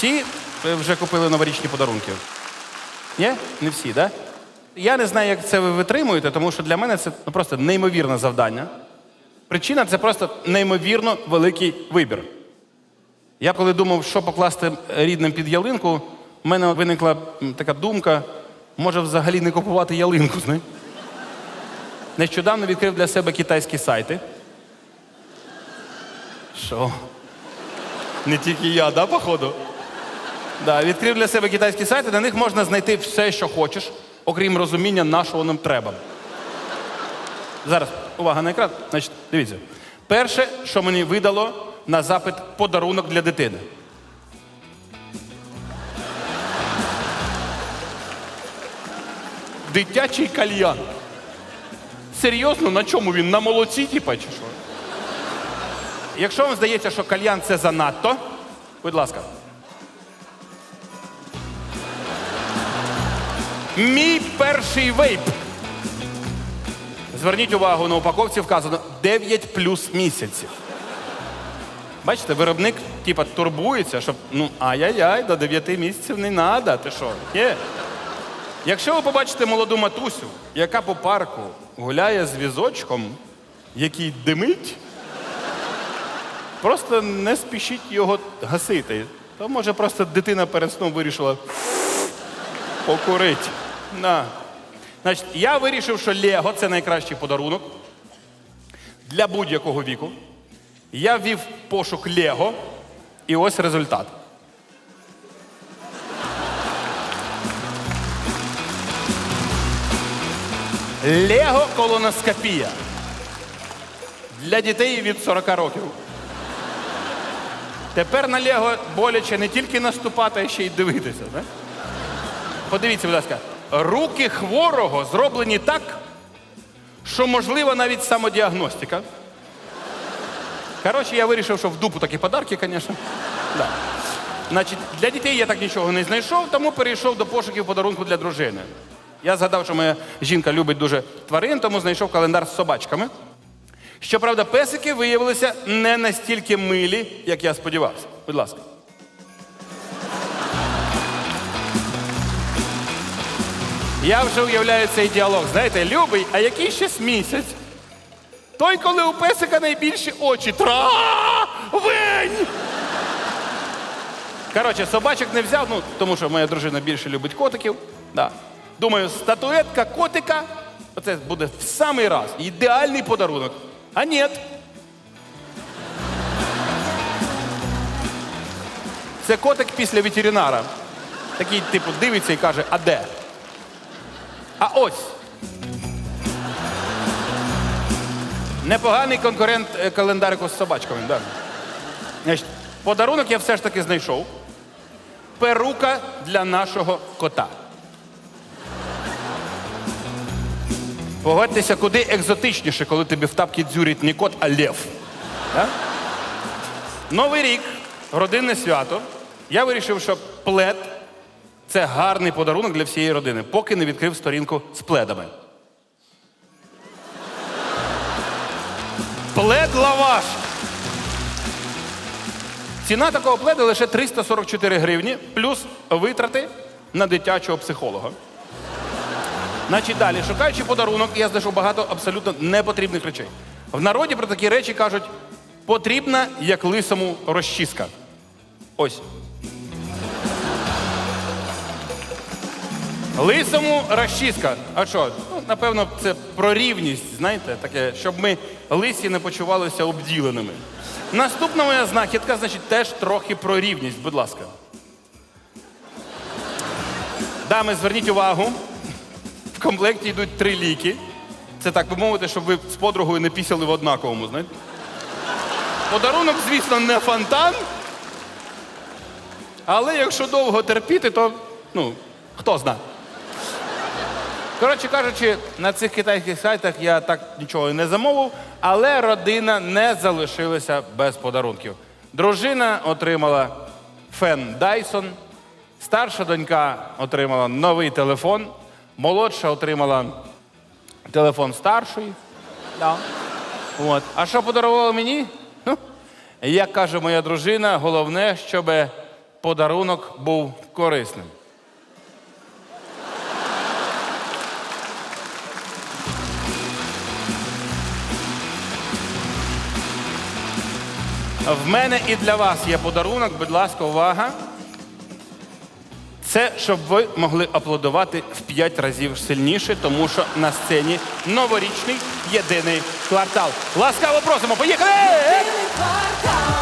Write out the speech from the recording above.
Всі вже купили новорічні подарунки? Ні? Не всі, так? Да? Я не знаю, як це ви витримуєте, тому що для мене це ну, просто неймовірне завдання. Причина це просто неймовірно великий вибір. Я коли думав, що покласти рідним під ялинку, в мене виникла така думка, може взагалі не купувати ялинку, знаєш? Нещодавно відкрив для себе китайські сайти. Що? Не тільки я, да, походу? Да, відкрив для себе китайські сайти, на них можна знайти все, що хочеш, окрім розуміння, на що нам треба. Зараз, увага на екран. Значить, дивіться. Перше, що мені видало на запит подарунок для дитини. Дитячий кальян. Серйозно, на чому він? На молоці, типа, чи що? Якщо вам здається, що кальян це занадто, будь ласка. Мій перший вейп. Зверніть увагу, на упаковці вказано 9 плюс місяців. Бачите, виробник типа турбується, щоб ну ай-яй-яй, до 9 місяців не треба. Ти що? Є. Якщо ви побачите молоду матусю, яка по парку гуляє з візочком, який димить, просто не спішіть його гасити. То може просто дитина перед сном вирішила покурити. На. Значить, я вирішив, що Лего це найкращий подарунок для будь-якого віку. Я ввів пошук Лего, і ось результат. Лего колоноскопія. Для дітей від 40 років. Тепер на Лего боляче не тільки наступати, а ще й дивитися. Не? Подивіться, будь ласка, руки хворого зроблені так, що можлива навіть самодіагностика. Коротше, я вирішив, що в дупу такі подарки, звісно. Да. Значить, для дітей я так нічого не знайшов, тому перейшов до пошуків подарунку для дружини. Я згадав, що моя жінка любить дуже тварин, тому знайшов календар з собачками. Щоправда, песики виявилися не настільки милі, як я сподівався. Будь ласка. Я вже уявляю цей діалог. Знаєте, любий, а який ще місяць? Той, коли у песика найбільші очі. Травень! Коротше, собачок не взяв, ну, тому що моя дружина більше любить котиків. Да. Думаю, статуетка котика, оце буде в самий раз. Ідеальний подарунок. А ні. Це котик після ветеринара. Такий, типу, дивиться і каже, а де? А ось. Непоганий конкурент е, календарику з собачками. Да. Подарунок я все ж таки знайшов. Перука для нашого кота. Погодьтеся, куди екзотичніше, коли тобі в тапки дзюрить не кот, а лев. Да? Новий рік, родинне свято. Я вирішив, що плед це гарний подарунок для всієї родини, поки не відкрив сторінку з пледами. Плед лаваш. Ціна такого пледу лише 344 гривні, плюс витрати на дитячого психолога. Значить, далі, шукаючи подарунок, я знайшов багато абсолютно непотрібних речей. В народі про такі речі кажуть, потрібна як лисому розчіска. Ось. Лисому розчіска. А що? Ну, напевно, це про рівність, знаєте, таке, щоб ми лисі не почувалися обділеними. Наступна моя знахідка, значить, теж трохи про рівність, будь ласка. Дами, зверніть увагу. В комплекті йдуть три ліки. Це так би мовити, щоб ви з подругою не пісяли в однаковому, знаєте? Подарунок, звісно, не фонтан. Але якщо довго терпіти, то ну, хто знає. Коротше кажучи, на цих китайських сайтах я так нічого і не замовив, але родина не залишилася без подарунків. Дружина отримала фен Dyson, старша донька отримала новий телефон, молодша отримала телефон старшої. Да. От. А що подарувала мені? Ну, як каже моя дружина, головне, щоб подарунок був корисним. В мене і для вас є подарунок, будь ласка, увага. Це щоб ви могли аплодувати в 5 разів сильніше, тому що на сцені новорічний єдиний квартал. Ласкаво просимо, поїхали! квартал.